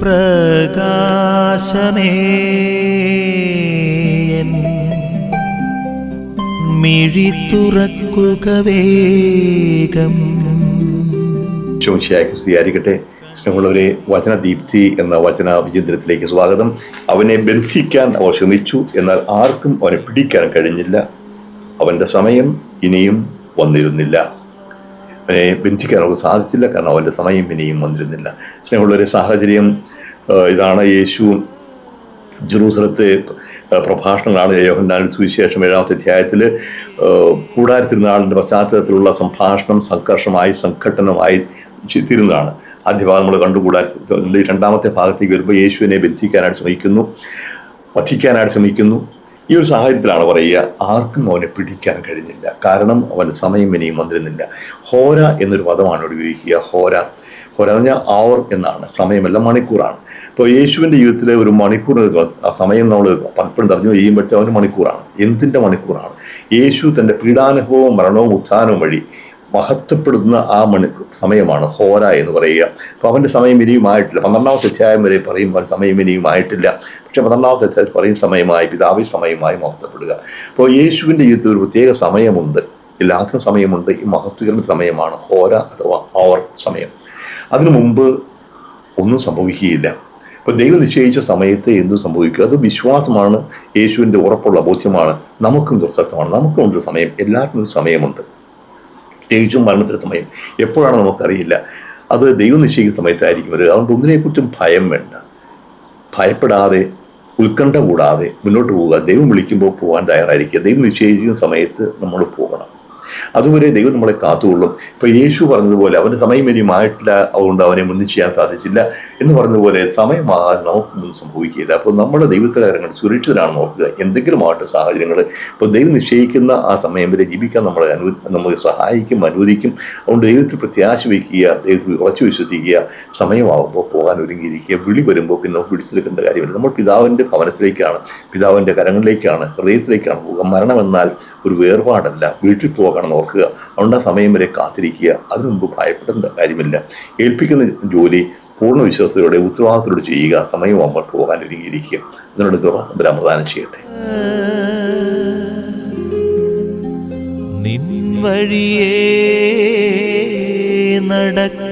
പ്രകാശമേ. മിഴി തുറക്കുക വേഗം. ശോശിയായ കുസ്തിയായിരിക്കട്ടെ സ്നേഹമുള്ളവരെ വചനദീപ്തി എന്ന വചന വിചിന്തനത്തിലേക്ക് സ്വാഗതം. അവനെ ബന്ധിക്കാൻ അവർ ശ്രമിച്ചു. എന്നാൽ ആർക്കും അവനെ പിടിക്കാൻ കഴിഞ്ഞില്ല. അവന്റെ സമയം ഇനിയും വന്നിരുന്നില്ല. ബന്ധിക്കാൻ അവർക്ക് സാധിച്ചില്ല. കാരണം അവന്റെ സമയം ഇനിയും വന്നിരുന്നില്ല. സ്നേഹമുള്ളൊരു സാഹചര്യം ഇതാണ് യേശു ജെറൂസലത്തെ പ്രഭാഷണങ്ങളാണ് യോഹന്നാൻ സുവിശേഷം ഏഴാമത്തെ അധ്യായത്തിൽ കൂടാരത്തിരുന്നാളിന്റെ പശ്ചാത്തലത്തിലുള്ള സംഭാഷണം സംഘർഷമായി സംഘട്ടനമായി തീരുന്നതാണ് ആദ്യ ഭാഗം നമ്മൾ കണ്ടുകൂടാ രണ്ടാമത്തെ ഭാഗത്തേക്ക് വരുമ്പോൾ യേശുവിനെ ബന്ധിക്കാനായിട്ട് ശ്രമിക്കുന്നു വധിക്കാനായിട്ട് ശ്രമിക്കുന്നു. ഈ ഒരു സാഹചര്യത്തിലാണ് പറയുക ആർക്കും അവനെ പിടിക്കാൻ കഴിഞ്ഞില്ല. കാരണം അവൻ സമയം ഇനിയും വന്നിരുന്നില്ല. ഹോര എന്നൊരു പദമാണ് ഉപയോഗിക്കുക. ഹോര. ഹോര എന്ന് പറഞ്ഞാൽ അവർ എന്നാണ്. സമയമല്ല മണിക്കൂറാണ്. ഇപ്പോൾ യേശുവിന്റെ ജീവിതത്തിലെ ഒരു മണിക്കൂർ ആ സമയം നമ്മൾ പലപ്പോഴും തർജമ ചെയ്യുമ്പോഴത്തെ അവന് മണിക്കൂറാണ്. എന്തിന്റെ മണിക്കൂറാണ്? യേശു തന്റെ പീഡാനുഭവവും മരണവും ഉത്ഥാനവും വഴി മഹത്വപ്പെടുന്ന ആ മണി സമയമാണ് ഹോര എന്ന് പറയുക. അപ്പോൾ അവന്റെ സമയം ഇനിയും ആയിട്ടില്ല പന്ത്രണ്ടാമത്തെ അധ്യായം വരെ പറയും അവൻ സമയം ഇനിയും ആയിട്ടില്ല പക്ഷെ പന്ത്രണ്ടാമത്തെ അധ്യായത്തിൽ പറയും സമയമായി പിതാവി സമയമായി മഹത്വപ്പെടുക. അപ്പോൾ യേശുവിന്റെ ജീവിതത്തിൽ ഒരു പ്രത്യേക സമയമുണ്ട്. എല്ലാത്തിനും സമയമുണ്ട്. ഈ മഹത്വകരണ സമയമാണ് ഹോര അഥവാ അവർ സമയം. അതിനു മുമ്പ് ഒന്നും സംഭവിക്കുകയില്ല. അപ്പോൾ ദൈവം നിശ്ചയിച്ച സമയത്ത് എന്തും സംഭവിക്കുക അത് വിശ്വാസമാണ്. യേശുവിന്റെ ഉറപ്പുള്ള ബോധ്യമാണ്. നമുക്കും ദുർസക്തമാണ് നമുക്കും ഉണ്ട് സമയം. എല്ലാവർക്കും ഒരു സമയമുണ്ട്. പ്രത്യേകിച്ചും മരണത്തിന് സമയം എപ്പോഴാണ് നമുക്കറിയില്ല. അത് ദൈവം നിശ്ചയിക്കുന്ന സമയത്തായിരിക്കും വരിക. അതുകൊണ്ട് ഒന്നിനെക്കുറിച്ചും ഭയം വേണ്ട. ഭയപ്പെടാതെ ഉത്കണ്ഠ കൂടാതെ മുന്നോട്ട് പോവുക. ദൈവം വിളിക്കുമ്പോൾ പോകാൻ തയ്യാറായിരിക്കുക. ദൈവം നിശ്ചയിക്കുന്ന സമയത്ത് നമ്മൾ പോകണം. അതുവരെ ദൈവം നമ്മളെ കാത്തുകൊള്ളും. ഇപ്പൊ യേശു പറഞ്ഞതുപോലെ അവന്റെ സമയം ഇനിയുമായിട്ടില്ല അതുകൊണ്ട് അവനെ മുന്നിൽ ചെയ്യാൻ സാധിച്ചില്ല എന്ന് പറഞ്ഞതുപോലെ സമയമാകാൻ നമുക്കൊന്നും സംഭവിക്കില്ല അപ്പോൾ നമ്മുടെ ദൈവത്തിലെ കാര്യങ്ങൾ സുരക്ഷിതരാണ് നോക്കുക എന്തെങ്കിലും ആവട്ടെ സാഹചര്യങ്ങൾ. ഇപ്പോൾ ദൈവം നിശ്ചയിക്കുന്ന ആ സമയം വരെ ജീവിക്കാൻ നമ്മളെ അനുവദി നമുക്ക് സഹായിക്കും അനുവദിക്കും. അതുകൊണ്ട് ദൈവത്തിൽ പ്രത്യാശ വയ്ക്കുക ദൈവത്തിൽ ഉറച്ചു വിശ്വസിക്കുക. സമയമാകുമ്പോൾ പോകാൻ ഒരുങ്ങിയിരിക്കുക. വിളി വരുമ്പോൾ പിന്നെ നമുക്ക് പിടിച്ചെടുക്കേണ്ട കാര്യമില്ല. നമ്മൾ പിതാവിന്റെ ഭവനത്തിലേക്കാണ് പിതാവിന്റെ കരങ്ങളിലേക്കാണ് ഹൃദയത്തിലേക്കാണ് പോകുക. മരണമെന്നാൽ ഒരു വേർപാടല്ല. വീട്ടിൽ പോകണം ഓർക്കുക. അതുകൊണ്ട് ആ സമയം വരെ കാത്തിരിക്കുക. അതിനു മുമ്പ് ഭയപ്പെടേണ്ട കാര്യമില്ല. ഏൽപ്പിക്കുന്ന ജോലി പൂർണ വിശ്വാസത്തോടെ ഉത്തരവാദിത്തത്തോടെ ചെയ്യുക. സമയമാകുമ്പോൾ പോകാൻ ഒരുങ്ങിയിരിക്കുക. അതിനോട് ബ്രഹ്മദാനം ചെയ്യട്ടെ. നിൻ നടക്ക